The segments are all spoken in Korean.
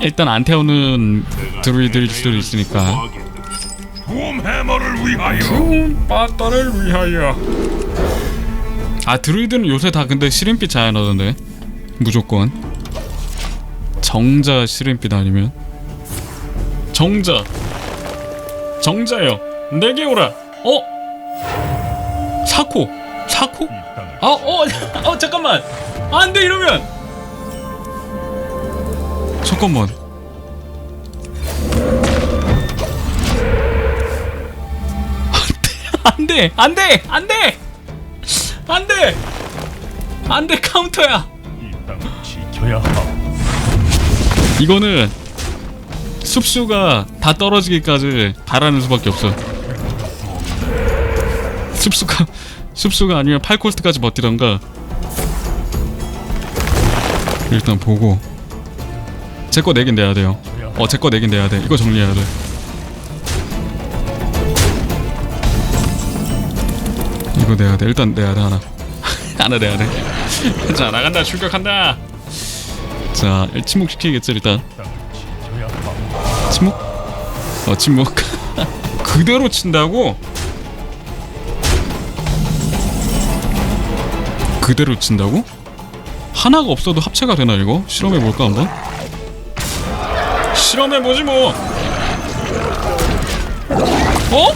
일단 안 태우는 드루이드일 수도 있으니까. 붐 해머를 위하여. 품 빠따를 위하여. 아 드루이드는 요새 다 근데 시린빛 잘 나던데. 무조건. 정자 시린빛 아니면? 정자. 정자요. 내게 오라. 어? 사코. 사코? 아어 어, 잠깐만. 안돼 이러면 잠깐만. 안 돼 안 돼 안 돼 안 돼 안 돼 카운터야. 이 땅을 지켜야 하오 이거는 습수가 다 떨어지기까지 바라는 수밖에 없어. 습수가 습수가 아니면 8콜스트까지 버티던가. 일단 보고 제 거 내긴 내야 돼요. 어 제 거 내긴 내야 돼. 이거 정리해야 돼. 이거 내야 돼. 일단 내야 돼 하나. 하나 내야 돼 자 나간다. 출격한다. 자 침묵 시키겠지 일단? 땅을 지켜야 하오 침묵? 어 침묵. 그대로 친다고? 그대로 친다고? 하나가 없어도 합체가 되나 이거? 실험해 볼까 한번? 실험해보지 뭐 어?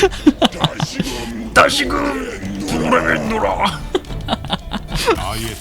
다시금 불에 놀아 나의